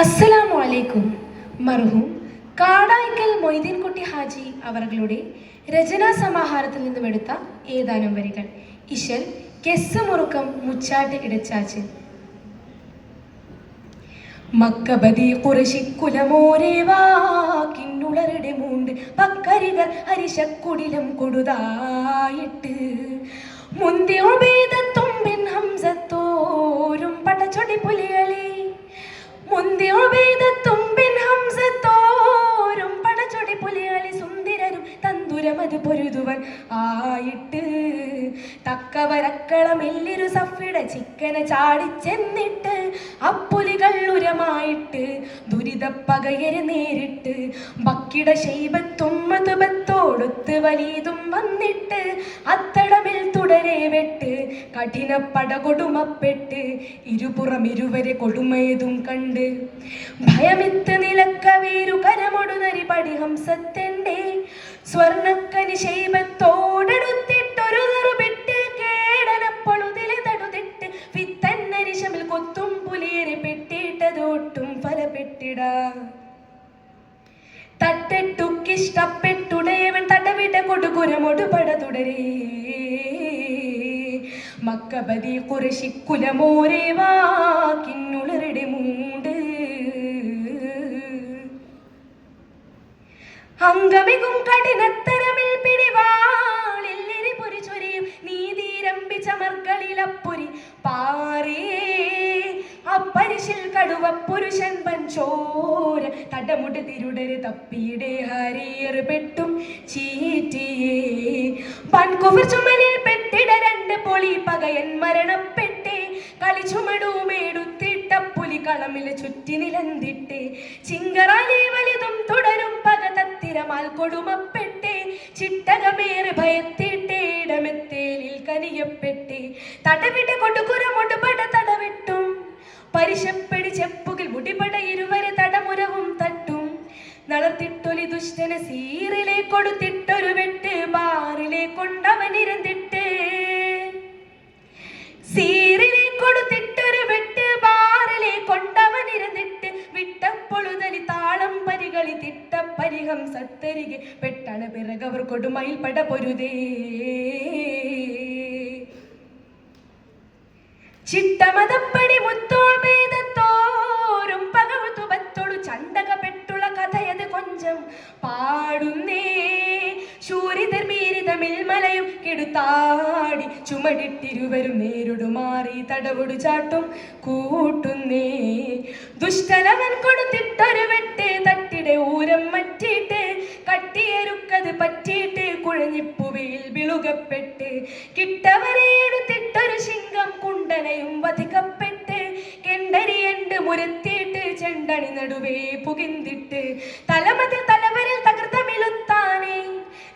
അസ്സലാമു അലൈക്കും. മർഹൂം കാടായ്ക്കൽ മൊയ്തീൻകുട്ടി ഹാജി അവരുടെ രചനാ സമാഹാരത്തിൽ നിന്നും എടുത്ത ഏതാനും വരികൾ. ഇശൽ കെസ് മുറുക്കം മുച്ചാട്ട് ഇടച്ചാച്ച് മക്കബതി കുരശിക്കുലമോരേവാക്കിന്നുളരുടെ മൂണ്ട്. പക്കരികൾ ഹരിശക്കുടിലം കൊടുതായിട്ട്. മുന്തിയ ഹംസത്തോരും പടച്ചൊടി പുലിയ മുന്തിയൊബേദ തുമ്പിൻ ഹംസത്തോരും പടച്ചൊടി പുലികളെ സുന്ദരരും തന്തുരമത് പൊരുതുവൻ. ആയിട്ട് തക്കവരക്കളം എല്ലിരു സഫിട ചിക്കന ചാടിച്ചെന്നിട്ട് അപ്പുലികൾ ഉരമായിട്ട് ദുരിതപ്പകയര് നേരിട്ട് ബക്കിട ശൈബത്തുമ്മതുബത്തോടൊത്ത് വലിയതും വന്നിട്ട് അത്തടമിൽ തുടരെ വെട്ട് കഠിന പടകൊടുമപ്പെട്ട് ഇരുപുറം ഇരുവരെ കൊടുമയതും കണ്ട്. ഭയമിത്ത് നിലക്കവേരു കരമൊടുനരി പടിഹംസത്തെ സ്വർണക്കനി ശൈബത്തോടെടുത്തിട്ടൊരു ഫലപ്പെട്ടിട തട്ടെട്ടുക്കിഷ്ടപ്പെട്ടുടയവൻ തടവിട കൊടുകുരമൊടു പട തുടരേ മക്കബതി കുറശിക്കുലമോരേ വാക്കിന്നുളരുടെ മൂണ്ട്. അംഗമികും കഠിനത്തരമിൽ പിടിവാളില്ലെരി പൊരിച്ചൊരിയും നീതിരമ്പിച്ചമർകളിലപ്പൊരി പാറിയേ അപ്പരിശിൽ കടുവ പുരുഷൻ പഞ്ചോര തടമുട്ട് തിരുടര് തപ്പിയുടെ ഹരിയർ പെട്ടും ചീറ്റിയേ. പൺകുഫർ ചുമലിൽ പെട്ടിട രണ്ട് പൊളി പകയൻ മരണപ്പെട്ടേ കളിച്ചുമടുമേടുത്തിട്ട പുലി കളമിൽ ചുറ്റി നിലന്തിട്ടേ. ചിങ്കറാലി വലുതും തുടരും പക തത്തിരമാൽ കൊടുമപ്പെട്ടേ. ചിട്ടകമേറെ ഭയത്തിട്ടേ ഇടമെത്തേലിൽ കനിയപ്പെട്ടേ. തടവിട്ട് കൊടുക്കുരമൊട് പട തടവിട്ടും പരിശപ്പടി ചെപ്പുകിൽ മുടിപട ഇരുവരെ തടമുരവും തട്ടും. നളത്തിട്ടൊലി ദുഷ്ടനെ സീറിലെ കൊടുത്തിട്ടൊരു വെട്ട് ബാറിലെ കൊണ്ടവനിരുന്നിട്ട് സീറിലെ കൊടുത്തിട്ടൊരു വെട്ട് ബാറിലെ കൊണ്ടവനിരുന്നിട്ട് വിട്ടപ്പൊളുതലി താളം പരികളി തിട്ട പരിഹം സത്തരികെ പെട്ടണ പിറകവർ കൊടുമയിൽ പട പൊരുതേ. ചിട്ടമതപ്പടി മുത്തോൾമേതത്തോരും പാടുന്നേ ശൂരിതർ മീരിതമിൽ മലയും കെടുത്താടി. ചുമടിട്ടിരുവരും നേരിടു മാറി തടവൊടു ചാട്ടും കൂട്ടുന്നേ. ദുഷ്ടനവൻ കൊടുത്തിട്ടൊരു വെട്ട് തട്ടിടെ ഊരം മറ്റിട്ട് കട്ടിയരുക്കത് പറ്റിയിട്ട് കുഴഞ്ഞിപ്പുവയിൽ വിളുകപ്പെട്ട് കിട്ടവരെ എടുത്തിട്ടൊരു ശിങ്കം കുണ്ടനയും വധിക്കപ്പെട്ട് കെണ്ടരിയണ്ട് മുരത്തിയിട്ട് ചെണ്ടണി നടുവേ പുകിന്തിട്ട് തലമതിൽ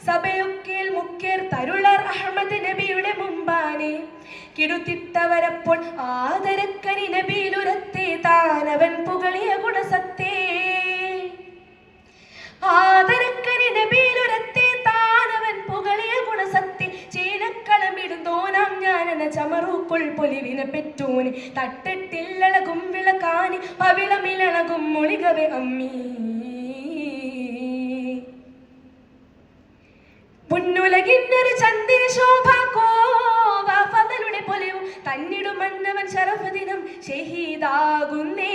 സഭയൊക്കേൽ മുക്കേർ തരുളർ അഹമ്മദ് നബിയുടെ മുമ്പാണ്. കിടുത്തിട്ടവരപ്പോൾ ആദരക്കനി നബിയിലുരത്തെ താനവൻ പുകളിയ ഗുണസത്തേ. ആദരക്കനി നബിയിലുരത്തെ താനവൻ പുകളിയ ഗുണസത്തെ. ചേനക്കളമിടുന്തോനാം ഞാനെന്ന ചമറൂക്കുൾ പൊലിവിനെ പെറ്റൂന്. തട്ടിട്ടില്ലളകും വിളക്കാനി പവിളമിളകും മൊളികവെ അമ്മീ. മുന്നുലകിന്നൊരു ചന്ദ്ര ശോഭ കോവ ഫതലുടെ പൊലിവും തന്നിടും മന്നവൻ ശരഫദിനം ഷഹീദാകുന്നേ.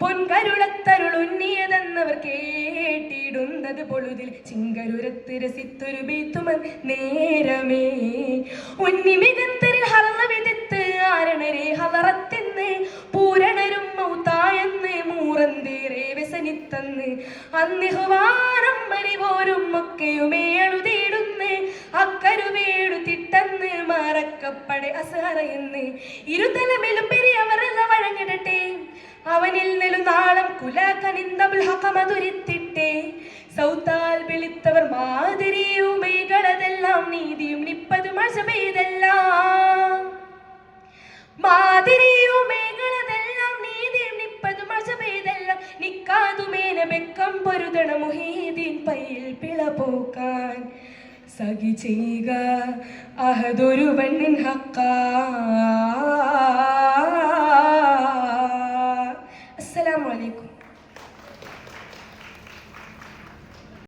പൊൻകരുളത്തരുളുന്നിയതെന്നവർ കേട്ടിടുന്നത് പൊഴുതിൽ ചിങ്കരുരത്ത് രസിത്തൊരു ബീത്തുമൻ നേരമേ. ഉന്നി മികത്തരിൽ ഹർണ വിധിത്ത് ആരണരെ ഹലറത്തെന്ന് വ്യസനിത്തന്ന് അന്നിഹുവാനം മരിവോരും ഒക്കെയുമേ അഴുതിയിടുന്ന് അക്കരുവേടു തിട്ടന്ന് മറക്കപ്പടെ അസഹറയെന്ന്. ഇരുതലമിലും അവരെല്ലാം വഴങ്ങിടട്ടെ. അവനിൽ നെലുനാളം കുലകനിന്തബുൽ ഹകമതുരിത്തിട്ടേ. സൗത്താൽ വിളിത്തവർ മാതിരിയുമൈകളതെല്ലാം നീതിയും നിപ്പതും അശപെയ്തെല്ലാം മാതിരിയുമേകളതെല്ലാം നിക്കാതുമേന ബെക്കം പൊരുതണ മുഹീദീൻ പയ്യിൽ പിളപോക്കാൻ. സഖി ചെയ്യുക അഹദൊരുവൻ ഹക്കാ.